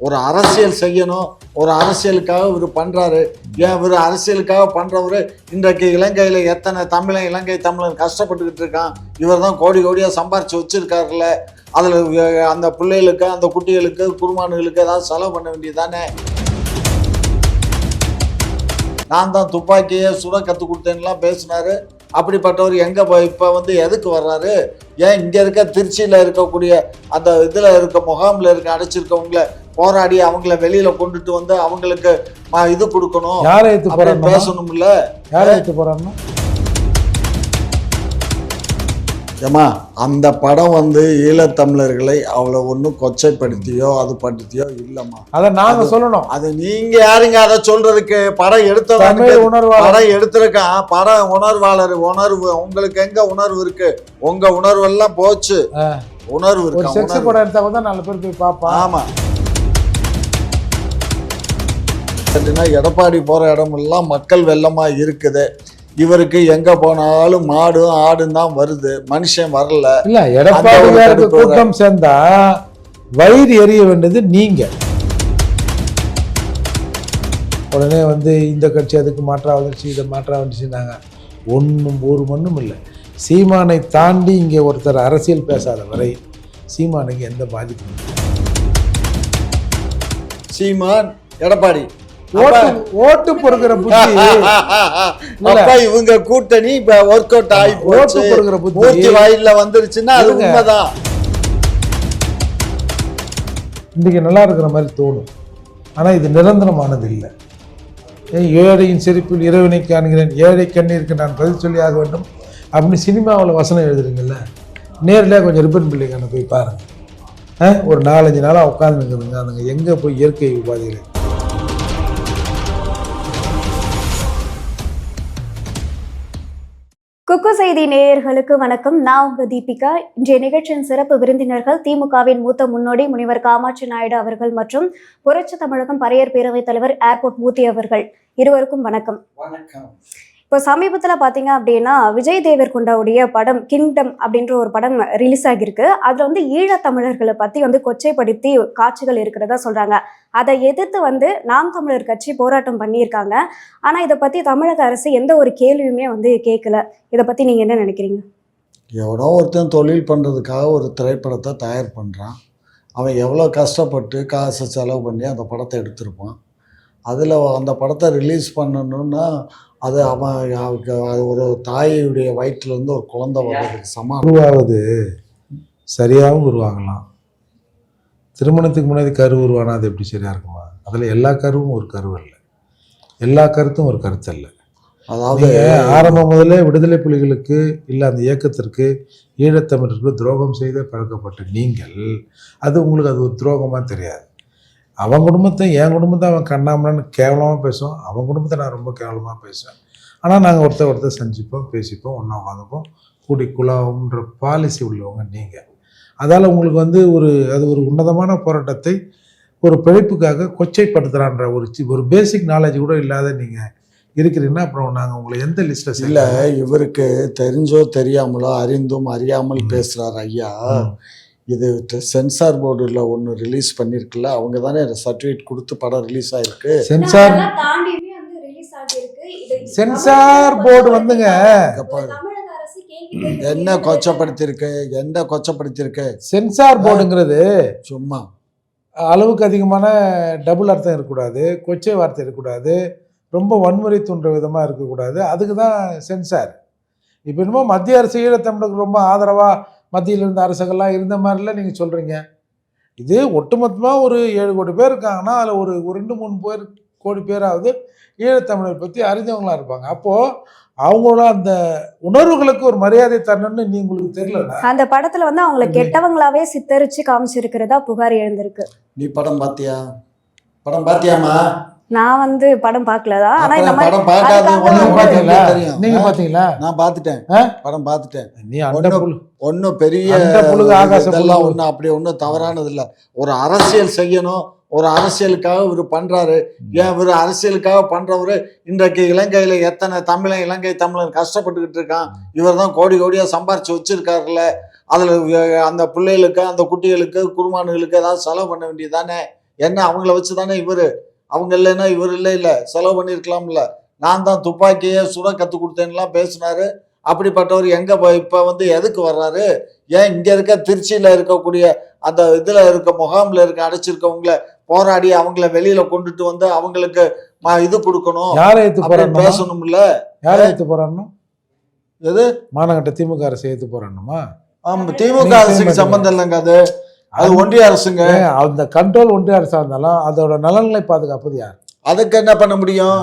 ஒரு அரசியல் செய்யணும் ஒரு அரசியலுக்காக இவர் பண்ணுறாரு ஏன் இவர் அரசியலுக்காக பண்ணுறவர் இன்றைக்கு இலங்கையில் எத்தனை தமிழன் இலங்கை தமிழன் கஷ்டப்பட்டுக்கிட்டு இருக்கான். இவர் தான் கோடி கோடியாக சம்பாரிச்சு வச்சிருக்காருல்ல. அதில் அந்த பிள்ளைகளுக்கு அந்த குட்டிகளுக்கு குருமானுகளுக்கு ஏதாவது செலவு பண்ண வேண்டியது தானே நான் தான் துப்பாக்கியை சுட கற்றுக் கொடுத்தேன்லாம் பேசினார். அப்படிப்பட்டவர் எங்கே போய் இப்போ வந்து எதுக்கு வர்றாரு? ஏன் இங்கே இருக்க திருச்சியில் இருக்கக்கூடிய அந்த இதில் இருக்க முகாமில் இருக்க அடைச்சிருக்கவங்கள போராடி அவங்கள வெளியில் கொண்டுட்டு வந்து அவங்களுக்கு இது கொடுக்கணும். யாரை அப்படி போறாங்க பேசணும்ல. யாரை ஏத்து போறாங்கன்னா ஏமா அந்த படம் வந்து ஈழத்தமிழர்களை அவ்வளோ ஒன்றும் கொச்சைப்படுத்தியோ அது படுத்தியோ இல்லைம்மா. அத நாங்க சொல்லணும். அது நீங்க யாருங்க? அதை சொல்றதுக்கு படம் எடுத்தவங்க உணர்வாளர். படம் எடுத்திருக்கான். படம் உணர்வாளர் உணர்வு. உங்களுக்கு எங்க உணர்வு இருக்கு? உங்க உணர்வு எல்லாம் போச்சு. உணர்வு இருக்கா? செக்ஸ் உணர்வு. படம் எடுத்தா கூட நாலு பேர் போய் பாப்பா ஆமா. எப்படின்னா எடப்பாடி போற இடமெல்லாம் மக்கள் வெள்ளமா இருக்குது. இவருக்கு எங்க போனாலும் மாடும் ஆடும் தான் வருது. மனுஷன் வரல. இல்ல ஒரு கூட்டம் சேர்ந்தா வயிறு எரிய வேண்டியது நீங்க. உடனே வந்து இந்த கட்சி அதுக்கு மாற்றா வந்துருச்சு இதை மாற்றா வந்துச்சுன்னாங்க ஒன்றும் ஒரு மண்ணும் இல்லை. சீமானை தாண்டி இங்கே ஒருத்தர் அரசியல் பேசாத வரை சீமானுக்கு எந்த பாதிப்பும். சீமான் எடப்பாடி. ஓட்டு பொறுக்கிற புத்தி. அப்ப இவங்க கூட்டணி இப்ப ஒர்க் அவுட் ஆகி ஓட்டு பொறுக்கிற புத்தி. மூர்த்தி வாயில்ல வந்துருச்சுன்னா அது. உண்மைதான். இன்றைக்கி நல்லா இருக்கிற மாதிரி தோணும். ஆனால் இது நிரந்தரமானது இல்லை. ஏழையின் சிரிப்பில் இறைவனை காண்கிறேன். ஏழை கண்ணீருக்கு நான் பதில் சொல்லி ஆக வேண்டும். அப்படின்னு சினிமாவில் வசனம் எழுதுறீங்கல்ல? நேரில் கொஞ்சம் ரிப்பன் பிள்ளைக்கான போய் பாருங்கள் ஒரு நாலஞ்சு நாளாக உட்காந்துருக்குதுங்க அதுங்க எங்கே போய் இயற்கை உபாதைகள் குக்கு செய்தி நேயர்களுக்கு வணக்கம். நான் உங்க தீபிகா. இன்றைய நிகழ்ச்சியின் சிறப்பு விருந்தினர்கள் திமுகவின் மூத்த முன்னோடி முனிவர் காமாட்சி நாயுடு அவர்கள் மற்றும் புரட்சி தமிழகம் பரையர் பேரவைத் தலைவர் ஏர்போர்ட் மூர்த்தி அவர்கள். இருவருக்கும் வணக்கம். வணக்கம். இப்போ சமீபத்தில் பார்த்தீங்க அப்படின்னா விஜய் தேவர்கொண்டாவுடைய படம் கிங்டம் அப்படின்ற ஒரு படம் ரிலீஸ் ஆகியிருக்கு. அதில் வந்து ஈழத்தமிழர்களை பற்றி வந்து கொச்சைப்படுத்தி காட்சிகள் இருக்கிறதா சொல்கிறாங்க அதை எதிர்த்து வந்து நாம் தமிழர் கட்சி போராட்டம் பண்ணியிருக்காங்க. ஆனால் இதை பற்றி தமிழக அரசு எந்த ஒரு கேள்வியுமே வந்து கேட்கல. இதை பற்றி நீங்கள் என்ன நினைக்கிறீங்க? எவனோ ஒருத்தன் தொழில் பண்ணுறதுக்காக ஒரு திரைப்படத்தை தயார் பண்ணுறான் அவன் எவ்வளோ கஷ்டப்பட்டு காசை செலவு பண்ணி அந்த படத்தை எடுத்திருப்பான். அதில் அந்த படத்தை ரிலீஸ் பண்ணணுன்னா அது அவன் அவனுக்கு அது ஒரு தாயுடைய வயிற்றுலேருந்து ஒரு குழந்தை வர்றதுக்கு சமானம் உருவாவது சரியாகவும் உருவாகலாம். திருமணத்துக்கு முன்னாடி கரு உருவானா அது எப்படி சரியாக இருக்குமா? அதில் எல்லா கருவும் ஒரு கரு இல்லை எல்லா கருத்தும் ஒரு கருத்து இல்லை அதாவது ஆரம்பம் முதல்ல விடுதலை புலிகளுக்கு இல்லை அந்த இயக்கத்திற்கு ஈழத்தமிழருக்கு துரோகம் செய்த பழக்கப்பட்ட நீங்கள் அது உங்களுக்கு அது ஒரு துரோகமாக தெரியாது. அவன் குடும்பத்தை என் குடும்பத்தை அவன் கண்ணாமன்னு கேவலமாக பேசுவான். அவன் குடும்பத்தை நான் ரொம்ப கேவலமாக பேசுவேன். ஆனால் நாங்கள் ஒருத்தர் ஒருத்தர் செஞ்சுப்போம் பேசிப்போம் ஒன்றா உட்காந்துப்போம் கூடி குழாம்ன்ற பாலிசி உள்ளவங்க நீங்கள் அதால் உங்களுக்கு வந்து ஒரு அது ஒரு உன்னதமான போராட்டத்தை ஒரு பிழைப்புக்காக கொச்சைப்படுத்துகிறான்ற ஒரு ஒரு பேசிக் நாலேஜ் கூட இல்லாத நீங்கள் இருக்கிறீங்கன்னா அப்புறம் நாங்கள் உங்களை எந்த லிஸ்ட்டில் இல்லை இவருக்கு தெரிஞ்சோ தெரியாமலோ அறிந்தும் அறியாமல் பேசுகிறார் ஐயா. இது சென்சார் போர்டில் ஒன்று ரிலீஸ் பண்ணியிருக்குல்ல அவங்க தானே சர்டிஃபிகேட் கொடுத்து படம் ரிலீஸ் ஆயிருக்கு. சென்சார் சென்சார் போர்டு வந்துங்க. என்ன கொச்சப்படுத்தியிருக்கு? என்ன கொச்சப்படுத்தியிருக்கு? சென்சார் போர்டுங்கிறது சும்மா. அளவுக்கு அதிகமான டபுள் அர்த்தம் இருக்கக்கூடாது கொச்சை வார்த்தை இருக்கக்கூடாது ரொம்ப வன்முறை தூண்டுற விதமாக இருக்கக்கூடாது. அதுக்கு தான் சென்சார். இப்போ என்னமோ மத்திய அரசு ஈழத்தமிழுக்கு ரொம்ப ஆதரவாக மத்தியில் இருந்த அரசுகள்லாம் இருந்த மாதிரிலாம் நீங்கள் சொல்கிறீங்க இது ஒட்டுமொத்தமாக ஒரு ஏழு கோடி பேர் இருக்காங்கன்னா அதில் ஒரு ஒரு ரெண்டு மூணு பேர் கோடி பேராவது ஈழத்தமிழர் பற்றி அறிஞ்சவங்களா இருப்பாங்க. அப்போது அவங்களோட அந்த உணர்வுகளுக்கு ஒரு மரியாதை தரணும்னு நீ உங்களுக்கு தெரியல அந்த படத்துல வந்து அவங்கள கெட்டவங்களாவே சித்தரிச்சு காமிச்சிருக்கிறதா புகார் எழுந்திருக்கு. நீ படம் பாத்தியா? படம் பாத்தியாமா நான் வந்து படம் பார்க்கலதான் ஆனா இந்த அப்புறம் மாதிரி படம் பார்க்காத அதுக்காக ஒண்ணு நீங்க பார்த்தீங்களா? நான் பார்த்துட்டேன்? படம் பார்த்துட்டேன். நீ ஒண்ணும் ஒன்றும் பெரிய அந்த ஆகாச இதெல்லாம். ஒன்றும் அப்படி ஒன்றும் தவறானது இல்லை. ஒரு அரசியல் செய்யணும். ஒரு அரசியலுக்காக இவர் பண்றாரு. ஏன் இவர் அரசியலுக்காக பண்றவரு? இன்றைக்கு இலங்கையில எத்தனை தமிழன் இலங்கை தமிழன் கஷ்டப்பட்டுக்கிட்டு இருக்கான். இவர் தான் கோடி கோடியா சம்பாரிச்சு வச்சிருக்காருல்ல. அதுல அந்த பிள்ளைகளுக்கு அந்த குட்டிகளுக்கு குருமானுகளுக்கு ஏதாவது செலவு பண்ண வேண்டியதானே என்ன அவங்கள வச்சு தானே இவர்? அவங்க இல்லைன்னா இவர் இல்லை இல்லை. செலவு பண்ணியிருக்கலாம்ல. நான் தான் துப்பாக்கியே சுட கற்றுக் கொடுத்தேன்லாம் பேசினாரு. அப்படிப்பட்டவர் எங்கே இப்போ வந்து எதுக்கு வர்றாரு? ஏன் இங்கே இருக்க திருச்சியில் இருக்கக்கூடிய அந்த இதில் இருக்க முகாமில் இருக்க அடைச்சிருக்கவங்கள போராடி அவங்கள வெளியில கொண்டுட்டு வந்து அவங்களுக்கு இது கொடுக்கணும் யாரை பேசணும்ல. யாரை ஏத்து போறான்னு எது? மாநகட்ட திமுக அரசு ஏத்து போறானுமா ஆமா திமுக அரசுக்கு செய்ய சம்பந்தம் இல்லைங்க அது. அது ஒன்றிய அரசுங்க. அந்த கண்ட்ரோல் ஒன்றிய அரசா இருந்தாலும் அதோட நலன்களை பாதுகாப்பது யார்? அதுக்கு என்ன பண்ண முடியும்?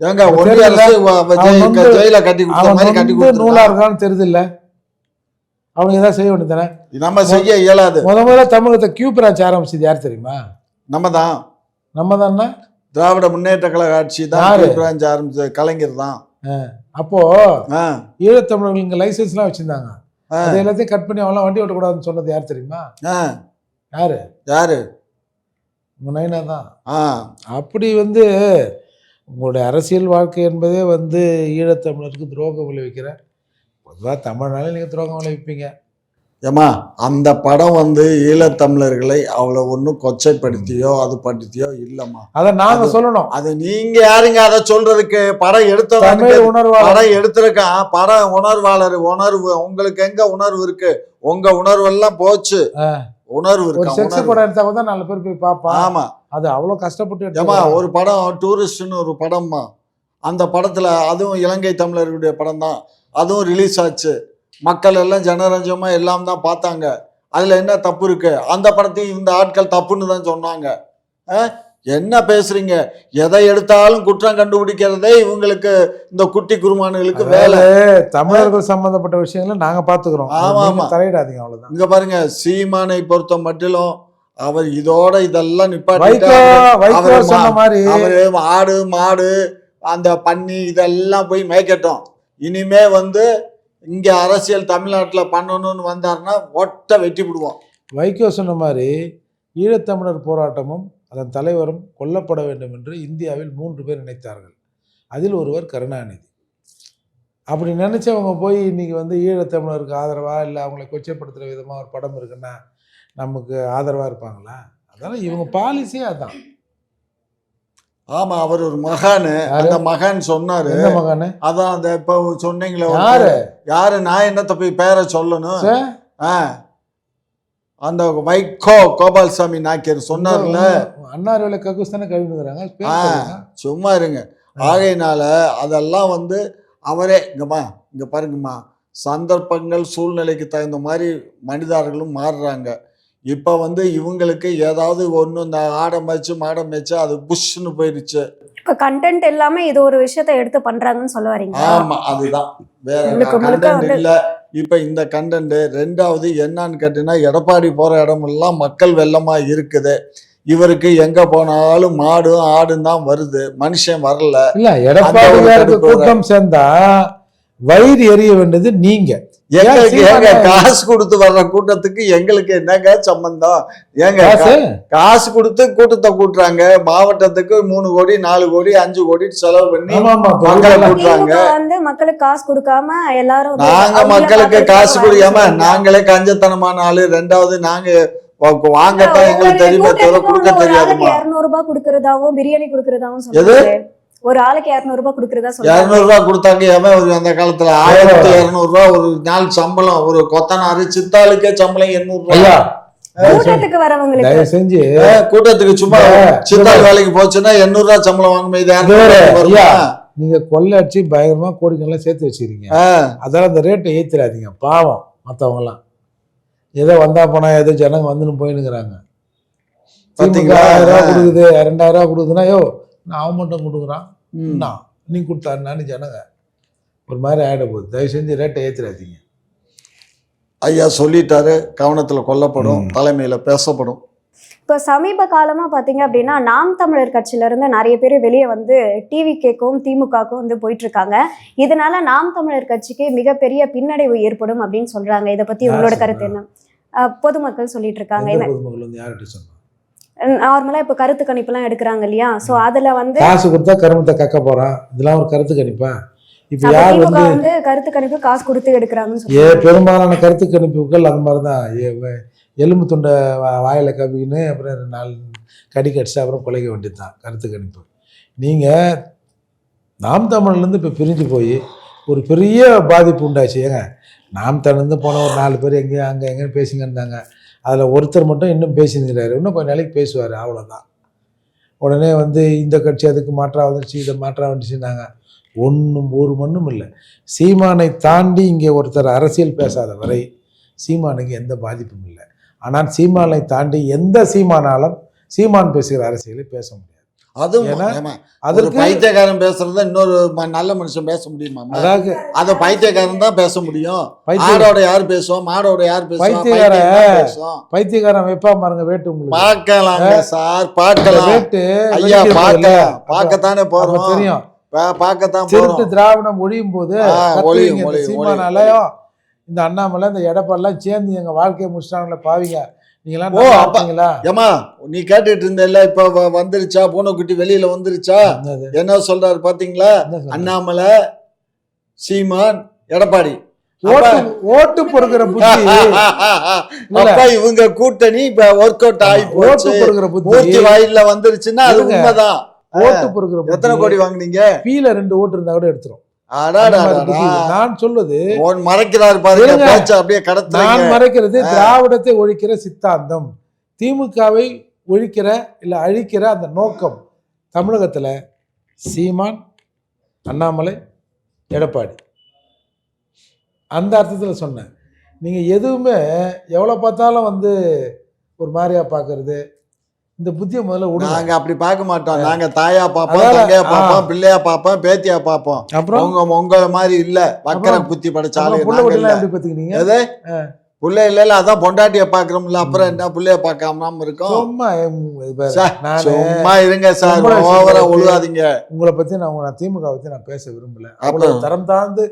ஏங்க ஒன்றிய தெரியல. அரசு ஜெயில கட்டி மாதிரி கட்டி நூலா. இருக்கான்னு தெரியுது இல்ல அவனுக்கு ஏதாவது செய்ய வேண்டியதானே நம்ம செய்ய இயலாது. முத முதல்ல தமிழகத்தை கியூ பிரான்ச் ஆரம்பிச்சது யார் தெரியுமா? நம்ம தான் நம்ம தானே திராவிட முன்னேற்ற கழக ஆட்சி தான்? பிரான்ச் ஆரம்பிச்ச கலைஞர் தான். அப்போ ஈழத்தமிழர்கள் இங்க லைசன்ஸ்லாம் வச்சிருந்தாங்க. அது எல்லாத்தையும் கட் பண்ணி அவங்களாம் வண்டி ஓட்டக்கூடாதுன்னு சொன்னது யார் தெரியுமா. யாரு? யாரு? உங்க நைனா தான். ஆ. அப்படி வந்து உங்களுடைய அரசியல் வாழ்க்கை என்பதே வந்து ஈழத்தமிழருக்கு துரோகம் விளைவிக்கிற. பொதுவாக தமிழ்னாலே நீங்கள் துரோகம் விளைவிப்பீங்க. ஏமா அந்த படம் வந்து ஈழத்தமிழர்களை அவ்வளோ ஒன்றும் கொச்சைப்படுத்தியோ அது படுத்தியோ இல்லைம்மா. அதை நாங்க சொல்லணும். அது நீங்க யாருங்க அதை சொல்றதுக்கு படம் தமிழ் உணர்வாளர். படம் எடுத்திருக்கான் படம் உணர்வாளர் உணர்வு. உங்களுக்கு எங்க உணர்வு இருக்கு? உங்க உணர்வு எல்லாம் போச்சு. உணர்வு இருக்கா? செக்ஸ் உணர்வு. படம் எடுத்தா கூட நாலு பேர் போய் பார்ப்பான் ஆமா. அது அவ்வளோ கஷ்டப்பட்டு ஏமா. ஒரு படம் டூரிஸ்ட்னு ஒரு படம்மா. அந்த படத்துல அதுவும் இலங்கை தமிழர்களுடைய படம் தான் அதுவும் ரிலீஸ் ஆச்சு. மக்கள் எல்லாம் ஜனரஞ்சமா எல்லாம் தான் பார்த்தாங்க. அதுல என்ன தப்பு இருக்கு? அந்த படத்தையும் இந்த ஆட்கள் தப்புன்னு தான் சொன்னாங்க. என்ன பேசுறீங்க? எதை எடுத்தாலும் குற்றம் கண்டுபிடிக்கிறதே இவங்களுக்கு இந்த குட்டி குருமானுகளுக்கு வேலை. தமிழர்கள் சம்பந்தப்பட்ட விஷயங்களை நாங்க பாத்துக்கிறோம் ஆமா, ஆமா. தலையிடாதீங்க அவ்வளவுதான். இங்க பாருங்க சீமானை பொறுத்த மட்டிலும் அவர் இதோட இதெல்லாம் மாதிரி அவரு ஆடு மாடு அந்த பன்னி இதெல்லாம் போய் மேய்க்கட்டும். இனிமே வந்து இங்கே அரசியல் தமிழ்நாட்டில் பண்ணணும்னு வந்தாருன்னா ஒட்ட வெட்டி விடுவோம். வைகோ சொன்ன மாதிரி ஈழத்தமிழர் போராட்டமும் அதன் தலைவரும் கொல்லப்பட வேண்டும் என்று இந்தியாவில் மூன்று பேர் நினைத்தார்கள். அதில் ஒருவர் கருணாநிதி. அப்படி நினச்சவங்க போய் இன்றைக்கி வந்து ஈழத்தமிழருக்கு ஆதரவாக இல்லை அவங்களை கொச்சைப்படுத்துகிற விதமாக ஒரு படம் இருக்குன்னா நமக்கு ஆதரவாக இருப்பாங்களா? அதனால் இவங்க பாலிசியே அதான். ஆமா அவர் ஒரு மகானு? அந்த மகான் சொன்னாரு. என்ன மகானு? அதான் அந்த இப்ப சொன்னீங்களே யாரு. யாரு? நான் என்னத்த போய் பேரை சொல்லணும்? அந்த வைகோ கோபால்சாமி நாயக்கர் சொன்னார்ல. அன்னார் வேலை கக்கூஸ் தானே கவினுங்கிறாங்க பேர் ஆ. சொல்லுங்க. சும்மா இருங்க. ஆகையினால அதெல்லாம் வந்து அவரே இங்கம்மா இங்க பாருங்கம்மா. சந்தர்ப்பங்கள் சூழ்நிலைக்கு தகுந்த மாதிரி மனிதர்களும் மாறுறாங்க. இப்போ வந்து இவங்களுக்கு ஏதாவது ஒன்று இந்த ஆடை மேய்ச்சு மாடை மேய்ச்சு அது புஷ்ன்னு போயிடுச்சு இப்ப கண்டென்ட் எல்லாமே இது ஒரு விஷயத்த எடுத்து பண்றாங்கன்னு சொல்ல வரீங்க ஆமா அதுதான். வேற கண்டென்ட் இல்ல. இப்ப இந்த கண்டென்ட் ரெண்டாவது என்னன்னு கேட்டீங்கன்னா எடப்பாடி போற இடமெல்லாம் மக்கள் வெள்ளமா இருக்குது. இவருக்கு எங்க போனாலும் மாடும் ஆடும் தான் வருது. மனுஷன் வரல. இல்ல வர- கூட்டம் சேர்ந்தா வயிறு எரிய வேண்டியது நீங்க. ஏங்க காசு கொடுத்து வர்ற கூட்டத்துக்கு எங்களுக்கு என்னங்க சம்பந்தம்? ஏங்க காசு? காசு கொடுத்து கூட்டத்தை கூட்டுறாங்க. மாவட்டத்துக்கு மூணு கோடி நாலு கோடி அஞ்சு கோடி செலவு பண்ணி மக்களை கூட்டுறாங்க. வந்து மக்களுக்கு காசு கொடுக்காம எல்லாரும் நாங்க மக்களுக்கு காசு கொடுக்காம. நாங்களே கஞ்சத்தனமான ஆளு. ரெண்டாவது நாங்க வாங்கத்தான் எங்களுக்கு தெரியுமே தவிர கொடுக்க தெரியாதுமா இருநூறு ரூபாய் கொடுக்கறதாவும் பிரியாணி கொடுக்கறதாவும் ஒரு ஆளுக்கு இருநூறு ரூபாய் கொடுக்கறதா சொல்றாங்க. இருநூறு ரூபா கொடுத்தாங்க. ஏமா ஒரு அந்த காலத்துல ஆயிரத்தி இருநூறு ரூபா ஒரு நாள் சம்பளம் ஒரு கொத்தனாரு சித்தாளுக்கே சம்பளம் எண்ணூறு ஐயா ரூபா கூட்டத்துக்கு வரவங்களுக்கு செஞ்சு. கூட்டத்துக்கு சும்மா சித்தாள் வேலைக்கு போச்சுன்னா எண்ணூறு ரூபா சம்பளம் வாங்குமே இது. நீங்க கொள்ளடிச்சு பயங்கரமா கோடிக்கெல்லாம் சேர்த்து வச்சிருக்கீங்க. அதெல்லாம் அந்த ரேட்டை ஏத்திராதீங்க பாவம் மத்தவங்க எல்லாம் ஏதோ வந்தா போனா ஏதோ ஜனங்க வந்துன்னு போயினுங்கிறாங்க கொடுக்குது ரெண்டாயிரம் ரூபா கொடுக்குதுன்னா யோ நான் அவன் மட்டும் கொடுக்குறான். என்ன? நீ கொடுத்தாருனான்னு ஜனங்க. ஒரு மாதிரி ஆயிட போகுது. தயவு செஞ்சு ரேட்டை ஏத்திராதீங்க ஐயா சொல்லிட்டாரு கவனத்துல கொல்லப்படும். தலைமையில பேசப்படும். இப்போ சமீப காலமா பாத்தீங்க அப்படின்னா நாம் தமிழர் கட்சியில இருந்து நிறைய பேர் வெளியே வந்து டிவி கேக்கும் திமுகக்கும் வந்து போயிட்டு இருக்காங்க இதனால நாம் தமிழர் கட்சிக்கு மிகப்பெரிய பின்னடைவு ஏற்படும் அப்படின்னு சொல்றாங்க. இதை பத்தி யார் உங்களோட? கருத்து என்ன? பொதுமக்கள் சொல்லிட்டு இருக்காங்க எந்த பொதுமக்கள் வந்து யார்கிட்ட சொன்னாங்க நார்மலா இப்போ கருத்து கணிப்புலாம் எடுக்கிறாங்க இல்லையா? சோ அதுல வந்து காசு கொடுத்தா கருமத்தை கக்க போறான். இதெல்லாம் ஒரு கருத்து கணிப்பா. இப்ப யார் வந்து கருத்து கணிப்பு காசு கொடுத்து எடுக்கிறாங்கன்னு ஏ பெரும்பாலான கருத்து கணிப்புகள் அந்த மாதிரி தான் எலும்பு துண்டை வாயில கவின்னு அப்புறம் நாள் கடி கடிச்சு அப்புறம் குலைக்க வேண்டியது தான் கருத்து கணிப்பு. நீங்கள் நாம் தமிழ்லேருந்து இப்போ பிரிஞ்சு போய் ஒரு பெரிய பாதிப்பு உண்டாச்சு. ஏங்க நாம் தமிழ்ந்து போன ஒரு நாலு பேர் எங்கேயோ அங்கே எங்கேயும் பேசிங்க இருந்தாங்க அதில் ஒருத்தர் மட்டும் இன்னும் பேசினுங்கிறாரு இன்னும் கொஞ்ச நாளைக்கு பேசுவார் அவ்வளோதான் உடனே வந்து இந்த கட்சி அதுக்கு மாற்றா வந்துருச்சு இதை மாற்றா வந்துச்சுன்னாங்க ஒன்றும் ஒரு மண்ணும் இல்லை. சீமானை தாண்டி இங்கே ஒருத்தர் அரசியல் பேசாத வரை சீமானுக்கு எந்த பாதிப்பும் இல்லை. ஆனால் சீமானை தாண்டி எந்த சீமானாலும் சீமான் பேசுகிற அரசியலை பேச முடியாது. அதுவும் அதற்கு பைத்தியக்காரன் பேசுறத இன்னொரு நல்ல மனுஷன் பேச முடியுமா? அதாவது அத பைத்தியக்காரன் தான் பேச முடியும். ஆடோட யார் பேசுவோம் மாடோட யார் பேசுவோம் பைத்தியக்கார- பைத்தியக்காரன் வைப்பா பாருங்க வேட்டு பார்க்கலாங்க சார் பார்க்கலாம். வேட்டு ஐயா அப்ப- பார்க்கத்தானே போறோம்? தெரியும். பார்க்கத்தான் திருட்டு போறோம். திராவிடம் ஒழியும் போது சீமானாலயம் இந்த அண்ணாமலை இந்த எடப்பாடிலாம் சேர்ந்து எங்க வாழ்க்கையை முடிச்சிட்டாங்களே பாவிங்க. நீங்களாம் ஓ, நல்லா அப்ப- இருக்கீங்களா? ஏமா நீ கேட்டுட்டு இருந்தல இப்ப வந்துருச்சா? பூனைக்குட்டி வெளியில வந்துருச்சா? என்ன சொல்றாரு பாத்தீங்களா? அண்ணாமலை சீமான் எடப்பாடி. ஓட்டு ஓட்டு பொறுக்கிற புத்தி. அப்ப இவங்க கூட்டணி இப்ப ஒர்க் அவுட் ஆகி ஓட்டு பொறுக்கிற புத்தி. மூர்த்தி வாயில வந்துருச்சுன்னா அது. உண்மைதான். ஓட்டு பொறுக்கிற எத்தனை கோடி வாங்குனீங்க? பீல ரெண்டு ஓட்டு இருந்தா கூட எடுத்துரும். நான் சொல்வது மறைக்கிறாரு அப்படியே நான் மறைக்கிறது திராவிடத்தை ஒழிக்கிற சித்தாந்தம். திமுகவை ஒழிக்கிற இல்ல அழிக்கிற அந்த நோக்கம் தமிழகத்துல சீமான் அண்ணாமலை எடப்பாடி. அந்த அர்த்தத்துல சொன்னேன். நீங்க எதுவுமே எவ்வளவு பார்த்தாலும் வந்து ஒரு மாதிரியா பார்க்கறது இந்த புத்தியை முதல்ல நாங்க அப்படி பார்க்க மாட்டோம். நாங்க தாயா பாப்போம் தங்கையா. பாப்போம் பிள்ளையா பாப்போம் பேத்தியா பாப்போம். அப்புறம்? உங்க உங்கள மாதிரி இல்ல. வக்கர புத்தி படைச்ச அப்புறம் ஆளு புள்ள இல்ல. இல்ல அதான் பொண்டாட்டிய பாக்குறோம்ல. அப்புறம் என்ன? புள்ளைய பார்க்காம இருக்கோம். சும்மா நானு இருங்க சார். ஓவரா. ஒழுகாதீங்க உங்களை பத்தி நான் உங்களை திமுக பத்தி நான் பேச விரும்பல. அவ்வளவு தரம் தாழ்ந்து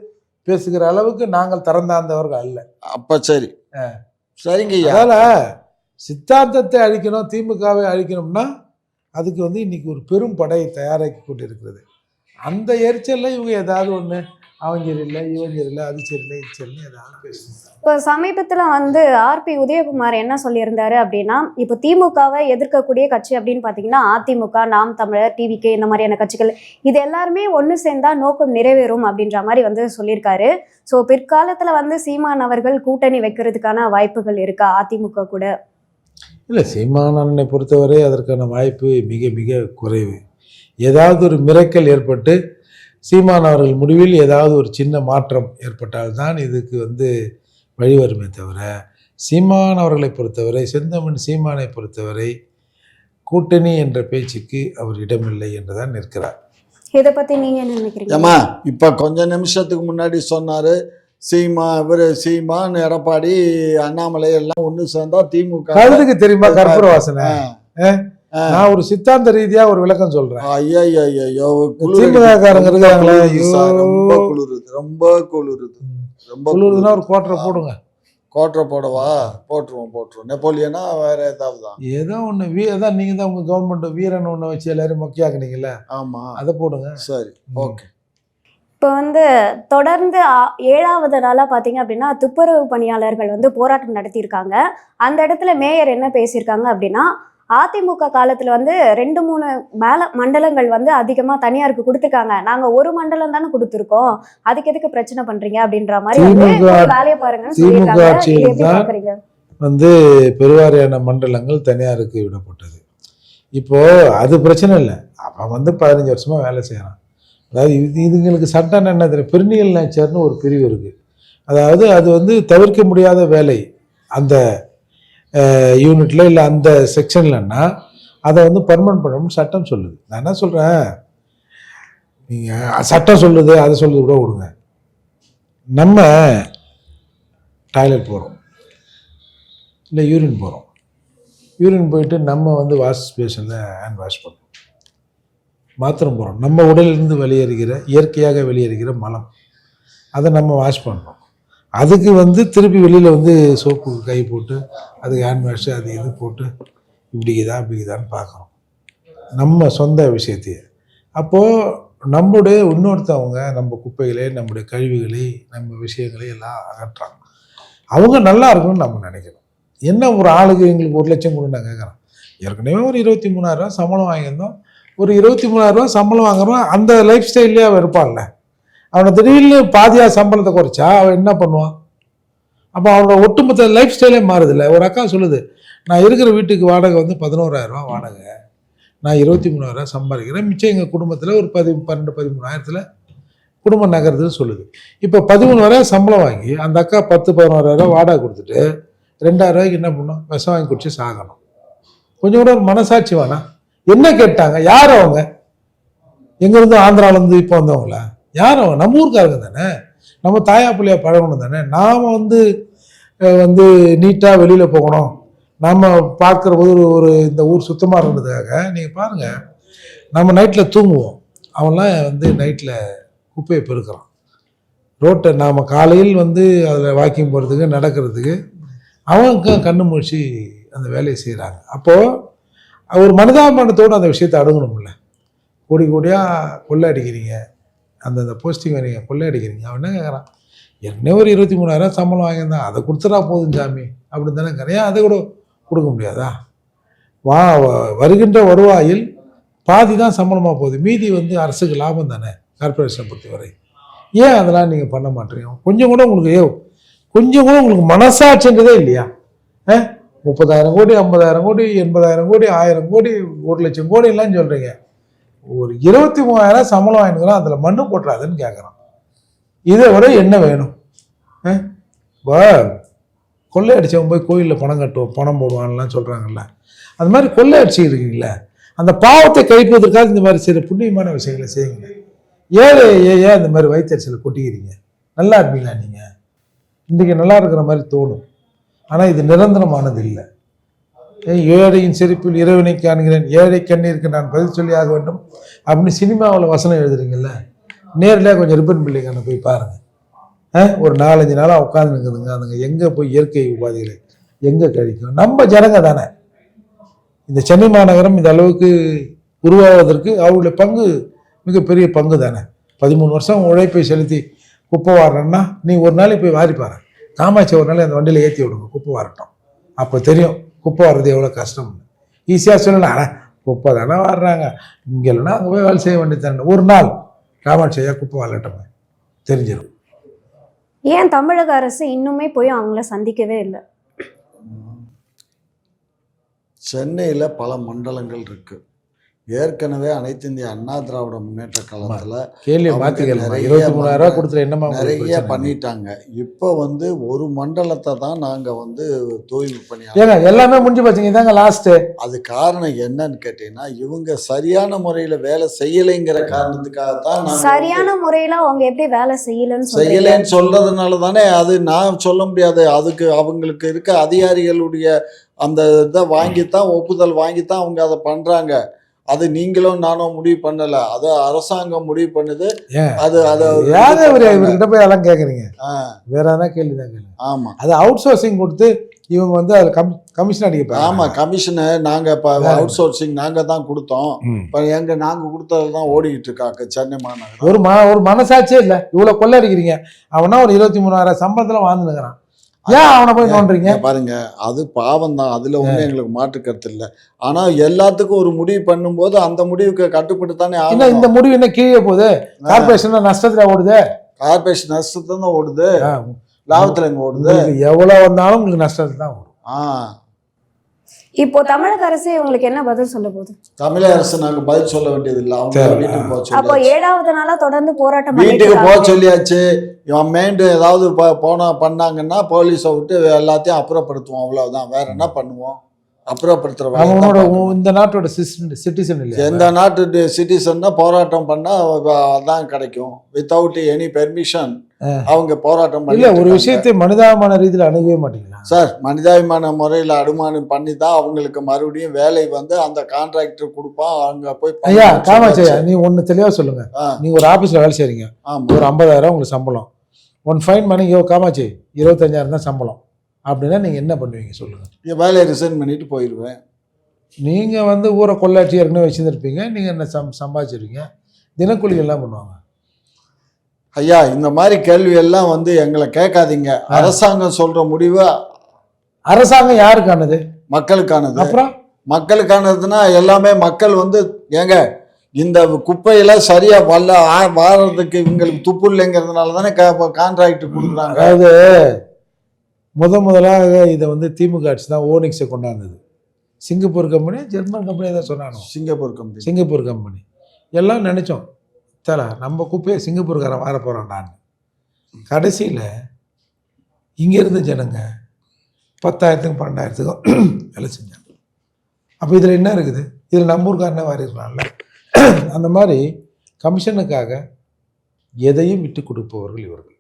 பேசுகிற அளவுக்கு நாங்கள் தரம் தாழ்ந்தவர்கள் அல்ல. அப்ப சரி. சரிங்க அதனால சித்தாந்தத்தை அழிக்கணும் திமுகவை அழிக்கணும்னா அதுக்கு வந்து இன்னைக்கு ஒரு பெரும் படையை தயாராக்கி கொண்டிருக்கிறது. அந்த எரிச்சலில் இவங்க ஏதாவது ஒன்று அவங்க இல்லை இவங்க இல்லை அது சரியில்லை இது சரியில்லை ஏதாவது பேசுவாங்க இப்போ சமீபத்தில் வந்து ஆர்பி உதயகுமார் என்ன சொல்லியிருந்தாரு அப்படின்னா இப்போ திமுகவை எதிர்க்கக்கூடிய கட்சி அப்படின்னு பார்த்தீங்கன்னா அதிமுக நாம் தமிழர் டிவிகே இந்த மாதிரியான கட்சிகள் இது எல்லாருமே ஒன்று சேர்ந்தால் நோக்கம் நிறைவேறும் அப்படின்ற மாதிரி வந்து சொல்லியிருக்காரு. ஸோ பிற்காலத்தில் வந்து சீமான் அவர்கள் கூட்டணி வைக்கிறதுக்கான வாய்ப்புகள் இருக்கா அதிமுக கூட? இல்லை சீமானனை பொறுத்தவரை அதற்கான வாய்ப்பு மிக மிக குறைவு. ஏதாவது ஒரு மிரக்கல் ஏற்பட்டு சீமான் அவர்கள் முடிவில் ஏதாவது ஒரு சின்ன மாற்றம் ஏற்பட்டால்தான் இதுக்கு வந்து வழி வருமே தவிர சீமான் அவர்களை பொறுத்தவரை செந்தமன் சீமானை பொறுத்தவரை கூட்டணி என்ற பேச்சுக்கு அவர் இடமில்லை என்றுதான் நிற்கிறார். இதை பத்தி நீங்க என்ன நினைக்கிறீங்க? ஏமா இப்ப கொஞ்ச நிமிஷத்துக்கு முன்னாடி சொன்னாரு சீமா இவரு சீமான் எடப்பாடி அண்ணாமலை எல்லாம் ஒண்ணு சேர்ந்தா திமுக கழுதுக்கு தெரியுமா கற்பூர வாசனை. நான் ஒரு சித்தாந்த ரீதியா ஒரு விளக்கம் சொல்றேன். ஐயா ஐயா ஐயா திமுக காரங்க இருக்காங்களே, ரொம்ப. குளிருது ரொம்ப குளிருது ரொம்ப குளிர்துன்னா ஒரு கோட்டரை போடுங்க. கோட்டரை போடவா? போட்டுருவோம் போட்டுருவோம். நெப்போலியனா வேற ஏதாவது தான். ஏதோ ஒன்று வீ அதான் நீங்கள் தான் உங்கள் கவர்மெண்ட் வீரன் ஒன்று வச்சு எல்லாரும் மொக்கையாக்குனீங்கல்ல? ஆமா. அதை போடுங்க. சரி ஓகே. இப்போ வந்து தொடர்ந்து ஏழாவது நாளாக பார்த்தீங்க அப்படின்னா துப்புரவு பணியாளர்கள் வந்து போராட்டம் நடத்தியிருக்காங்க. அந்த இடத்துல மேயர் என்ன பேசியிருக்காங்க அப்படின்னா அதிமுக காலத்தில் வந்து ரெண்டு மூணு மேல மண்டலங்கள் வந்து அதிகமாக தனியாருக்கு கொடுத்துருக்காங்க. நாங்கள் ஒரு மண்டலம் தானே கொடுத்துருக்கோம். அதுக்கு எதுக்கு பிரச்சனை பண்ணுறீங்க அப்படின்ற மாதிரி வேலையை பாருங்கன்னு சொல்லியிருக்காங்க. வந்து பெருவாரியான மண்டலங்கள் தனியாருக்கு விடப்பட்டது. இப்போ அது பிரச்சனை இல்லை. அவன் வந்து பதினஞ்சு வருஷமா வேலை செய்கிறான் அதாவது இது இதுங்களுக்கு சட்டம் என்ன தெரியும்? பெருநியல் நேச்சர்னு ஒரு பிரிவு இருக்குது அதாவது அது வந்து தவிர்க்க முடியாத வேலை. அந்த யூனிட்டில் இல்லை அந்த செக்ஷன்லன்னா அதை வந்து பர்மனன்ட் பண்ணணும்னு சட்டம் சொல்லுது. நான் என்ன சொல்கிறேன் நீங்கள் சட்டம் சொல்லுது அதை சொல்லுது கூட விடுங்க. நம்ம டாய்லெட் போகிறோம் இல்லை யூரின் போகிறோம் யூரின் போயிட்டு நம்ம வந்து வாஷ் பேஷனில் ஹேண்ட் வாஷ் பண்ணுறோம் பாத்ரூம் போகிறோம் நம்ம உடலிலிருந்து வெளியேறுகிற இயற்கையாக வெளியேறுகிற மலம். அதை நம்ம வாஷ் பண்ணுறோம் அதுக்கு வந்து திருப்பி வெளியில் வந்து சோப்பு கை போட்டு அதுக்கு ஹேண்ட் வாஷ் அது இது போட்டு இப்படிக்குதா இப்படிக்குதான்னு பார்க்குறோம். நம்ம சொந்த விஷயத்தையே. அப்போது நம்முடைய இன்னொருத்தவங்க நம்ம குப்பைகளை நம்முடைய கழிவுகளை நம்ம விஷயங்களை எல்லாம் அகற்றாங்க. அவங்க நல்லா இருக்கணும்னு நம்ம நினைக்கிறோம். என்ன ஒரு ஆளுக்கு எங்களுக்கு ஒரு லட்சம் கொடுன்னு நான் கேட்குறோம் ஏற்கனவே ஒரு இருபத்தி மூணாயிரரூவா சம்பளம் வாங்கியிருந்தோம். ஒரு இருபத்தி மூணாயிரரூவா சம்பளம் வாங்குறவன் அந்த லைஃப் ஸ்டைல்லே அவன் இருப்பான்ல. அவனை திடீர்னு பாதியாக சம்பளத்தை குறைச்சா அவன் என்ன பண்ணுவான்? அப்போ அவனோட ஒட்டுமொத்த லைஃப் ஸ்டைலே மாறுதில்ல. ஒரு அக்கா சொல்லுது நான் இருக்கிற வீட்டுக்கு வாடகை வந்து பதினோராயிரரூவா வாடகை. நான் இருபத்தி மூணாயிரரூவா சம்பாதிக்கிறேன். மிச்சம் எங்கள் குடும்பத்தில் ஒரு பதி பன்னெண்டு பதிமூணாயிரத்தில் குடும்பம் நகர்றதுன்னு சொல்லுது. இப்போ பதிமூணாயிரம் சம்பளம் வாங்கி அந்த அக்கா பத்து பதினோராயிரரூவா வாடகை கொடுத்துட்டு ரெண்டாயிரரூவாய்க்கு என்ன பண்ணும்? விஷம் வாங்கி குடிச்சு சாகணும். கொஞ்சம் கூட ஒரு மனசாட்சி வேணாம். என்ன கேட்டாங்க? யார் அவங்க? எங்கேருந்து ஆந்திராவிலேருந்து இப்போ வந்தவங்களா? யார் அவங்க? நம்ம ஊருக்காரங்க தானே. நம்ம தாயா பிள்ளையா பழகணும் தானே. நாம் வந்து வந்து நீட்டாக வெளியில் போகணும். நம்ம பார்க்குற போது ஒரு- ஒரு இந்த ஊர் சுத்தமாக இருந்ததுக்காக நீங்கள் பாருங்கள் நம்ம நைட்டில் தூங்குவோம். அவன்லாம் வந்து நைட்டில் குப்பையை பெருக்கிறான். ரோட்டை நாம் காலையில் வந்து அதில் வாக்கிங் போகிறதுக்கு நடக்கிறதுக்கு அவன் கண்ணு முழிச்சு அந்த வேலையை செய்கிறாங்க அப்போது ஒரு மனிதாபிமானத்தோடு அந்த விஷயத்தை அடங்கணும்ல கோடி கோடியாக கொள்ளை அடிக்கிறீங்க அந்தந்த போஸ்டிங் வரீங்க கொள்ளை அடிக்கிறீங்க அவன் என்ன கேட்குறான் என்ன ஒரு இருபத்தி மூணாயிரம் சம்பளம் வாங்கியிருந்தான் அதை கொடுத்துட்டா போதும் சாமி. அப்படின்னு தானே கிடையாது ஏன் அதை கூட கொடுக்க முடியாதா? வா வ- வருகின்ற வருவாயில் பாதி தான் சம்பளமாக போகுது. மீதி வந்து அரசுக்கு லாபம் தானே கார்பரேஷனை பொறுத்தவரை. ஏன் அதெல்லாம் நீங்கள் பண்ண மாட்டீங்க? கொஞ்சம் கூட உங்களுக்கு ஏ கொஞ்சம் கூட உங்களுக்கு மனசாட்சின்றதே இல்லையா? ஆ? முப்பதாயிரம் கோடி ஐம்பதாயிரம் கோடி எண்பதாயிரம் கோடி ஆயிரம் கோடி ஒரு லட்சம் கோடிலாம் சொல்கிறீங்க ஒரு இருபத்தி மூவாயிரம் சம்பளம் வாங்கிக்கிறோம் அதில் மண்ணு போட்டுறாதுன்னு கேட்குறான் இதை விட என்ன வேணும்? ஆ? வா கொள்ளை அடிச்சவன் போய் கோயிலில் பணம் கட்டுவோம் பணம் போடுவான்லாம் சொல்கிறாங்கல்ல அது மாதிரி கொள்ளை அடிச்சு இருக்கீங்களே அந்த பாவத்தை கழிப்பதற்காக இந்த மாதிரி சில புண்ணியமான விஷயங்களை செய்யுங்க ஏழை ஏன் இந்த மாதிரி வயிற்றுச்சலை கொட்டிக்கிறீங்க. நல்லா இருப்பீங்களா நீங்கள் இன்றைக்கி நல்லா இருக்கிற மாதிரி தோணும். ஆனால் இது நிரந்தரமானது இல்லை ஏழையின் சிரிப்பில் இறைவனை காண்கிறேன். ஏழை கண்ணீருக்கு நான் பதில் சொல்லி ஆக வேண்டும். அப்படின்னு சினிமாவில் வசனம் எழுதுறீங்கல்ல? நேரில் கொஞ்சம் ரிப்பன் பிள்ளைக்கான போய் பாருங்கள் ஒரு நாலஞ்சு நாளாக உட்காந்துருக்குதுங்க அதுங்க எங்கே போய் இயற்கை உபாதைகளை எங்கே கழிக்கும்? நம்ம ஜனங்க தானே. இந்த சென்னை மாநகரம் இந்த அளவுக்கு உருவாவதற்கு அவருடைய பங்கு மிகப்பெரிய பங்கு தானே. பதிமூணு வருஷம் உழைப்பை செலுத்தி குப்பை வாடுறேன்னா நீ ஒரு நாளைக்கு போய் வாரி காமாட்சி ஒரு நாள் அந்த வண்டியில் ஏற்றி விடுங்க குப்பை வாரட்டும். அப்போ தெரியும் குப்பை வர்றது எவ்வளோ கஷ்டம்னு. ஈஸியாக சொல்லலாம் அட குப்பை தானே வாடுறாங்க இங்கே இல்லைன்னா அங்கே போய் வேலை செய்ய வேண்டியது தானே. ஒரு நாள் காமாட்சி ஐயா குப்பை வாழட்டமே தெரிஞ்சிடும். ஏன் தமிழக அரசு இன்னுமே போய் அவங்கள சந்திக்கவே இல்லை? சென்னையில் பல மண்டலங்கள் இருக்கு. ஏற்கனவே அனைத்து இந்திய அண்ணா திராவிட முன்னேற்ற கழகத்தில் அவங்க மாற்றிக்கலாம் நிறைய இருபத்தி மூணாயிரம் கொடுத்துட்டு என்னமா நிறைய? பண்ணிட்டாங்க. இப்போ வந்து ஒரு மண்டலத்தை தான் நாங்கள் வந்து தூய்மை பண்ணி எல்லாமே முடிஞ்சு போச்சுங்க. இதாங்க லாஸ்ட்டு அது காரணம் என்னன்னு கேட்டீங்கன்னா இவங்க சரியான முறையில் வேலை செய்யலைங்கிற காரணத்துக்காக தான் சரியான முறையில அவங்க எப்படி வேலை செய்யலன்னு செய்யலைன்னு சொல்றதுனால தானே அது நான் சொல்ல முடியாது. அதுக்கு அவங்களுக்கு இருக்க அதிகாரிகளுடைய அந்த இதை வாங்கித்தான் ஒப்புதல் வாங்கித்தான் அவங்க அதை பண்றாங்க. அது நீங்களும் நானும் முடிவு பண்ணல. அது அரசாங்கம் முடிவு பண்ணுது. அது அதை இவர்கிட்ட போய் அதெல்லாம் கேட்குறீங்க வேற எதனா கேள்வி தான் கேளுங்க. ஆமா. அது அவுட் சோர்சிங் கொடுத்து இவங்க வந்து அதில் கம் கமிஷன் அடிக்க ஆமா கமிஷனை நாங்க இப்ப அவுட் சோர்சிங் நாங்க தான் கொடுத்தோம். இப்ப எங்க நாங்க கொடுத்தது தான் ஓடிக்கிட்டு இருக்காங்க சென்னை மாநகரம். ஒரு ம ஒரு மனசாட்சியே இல்லை. இவ்வளோ கொள்ளை அடிக்கிறீங்க. அவனா ஒரு இருபத்தி மூணாயிரம் சம்பளத்தில் வாழ்ந்துனுக்குறான் ஏன் அவனை போய் இங்க பாருங்க அது பாவம் தான். அதுல ஒண்ணும் எங்களுக்கு மாற்று கருத்து இல்லை. ஆனா எல்லாத்துக்கும் ஒரு முடிவு பண்ணும்போது அந்த முடிவுக்கு கட்டுப்பட்டு என்ன ஆகணும். இந்த முடிவு என்ன கீழே போகுது? கார்பரேஷன் நஷ்டத்தில் ஓடுது? கார்பரேஷன் நஷ்டத்தை தான் ஓடுது. லாபத்துல எங்க ஓடுது? உங்களுக்கு எவ்வளோ வந்தாலும் உங்களுக்கு நஷ்டத்தில் தான் ஓடும். ஆ. இப்போ தமிழக அரசு இவங்களுக்கு என்ன பதில் சொல்ல போகுது? தமிழக அரசு நாங்க பதில் சொல்ல வேண்டியது இல்லை அவங்க சரி. வீட்டுக்கு போக அப்போ ஏழாவது நாளா தொடர்ந்து போராட்டம் பண்ணிட்டு வீட்டுக்கு போக. சொல்லியாச்சு. இவன் மேண்டு ஏதாவது போனா பண்ணாங்கன்னா போலீஸை விட்டு எல்லாத்தையும் அப்புறப்படுத்துவோம். அவ்வளவுதான். வேற என்ன பண்ணுவோம்? அப்புறப்படுத்துற வேலை தான் அவனோட. இந்த நாட்டோட சிட்டிசன் இல்லையா? எந்த நாட்டு சிட்டிசன்னா போராட்டம் பண்ணா வ- அதான் கிடைக்கும். வித்தவுட் எனி பெர்மிஷன் அவங்க போராட்டம் இல்ல பண்ணிட்டு ஒரு. விஷயத்தை மனிதாபிமான ரீதியில் அணுகவே மாட்டீங்களா? சார் மனிதாபிமான முறையில் அனுமானம் பண்ணி தான் அவங்களுக்கு மறுபடியும் வேலை வந்து அந்த கான்ட்ராக்டர் கொடுப்பான் அங்க போய் ஐயா சொல்லியாச்சு. நீ ஒன்று தெளிவாக சொல்லுங்க. ஆ, நீங்க ஒரு ஆஃபீஸில் வேலை செய்றீங்க. ஆமா. ஒரு ஐம்பதாயிரம் உங்களுக்கு சம்பளம். ஒன் ஃபைன் பண்ணி யோ காமாட்சி இருபத்தஞ்சாயிரம் தான் சம்பளம். அப்படின்னா நீங்கள் என்ன பண்ணுவீங்க? சொல்லுங்கள் என் வேலையை ரிசைன் பண்ணிட்டு போயிடுவேன் நீங்கள் வந்து ஊரை கொள்ளாட்சி ஏற்கனவே வச்சுருந்துருப்பீங்க. நீங்கள் என்ன சம் சம்பாதிச்சிருக்கீங்க தினக்கூலி எல்லாம் பண்ணுவாங்க. ஐயா இந்த மாதிரி கேள்வி எல்லாம் வந்து எங்களை கேட்காதீங்க. அரசாங்கம் சொல்ற முடிவு அரசாங்கம் யாருக்கானது? மக்களுக்கானது. அப்புறம்? மக்களுக்கானதுன்னா எல்லாமே மக்கள் வந்து ஏங்க இந்த குப்பையில சரியா வல்ல வாரதுக்கு இவங்களுக்கு துப்பு இல்லைங்கிறதுனால தானே கான்ட்ராக்ட் கொடுக்குறாங்க. அதாவது முத முதலாக இதை வந்து திமுக ஆட்சி தான் ஓனிக்ஸை கொண்டாந்தது. சிங்கப்பூர் கம்பெனி ஜெர்மன் கம்பெனி தான் சொன்னானோ? Singapore company. Singapore company. எல்லாம் நினச்சோம் தல நம்ம குப்பையை சிங்கப்பூர்காரன் வார போகிறான்டான்னு கடைசியில் இங்கே இருந்த ஜனங்க பத்தாயிரத்துக்கும் பன்னெண்டாயிரத்துக்கும் வேலை செஞ்சாங்க. அப்போ இதில் என்ன இருக்குது? இதில் நம்ம ஊர்க்காரனே வாரிடலாம்ல அந்த மாதிரி கமிஷனுக்காக எதையும் விட்டு கொடுப்பவர்கள் இவர்கள்.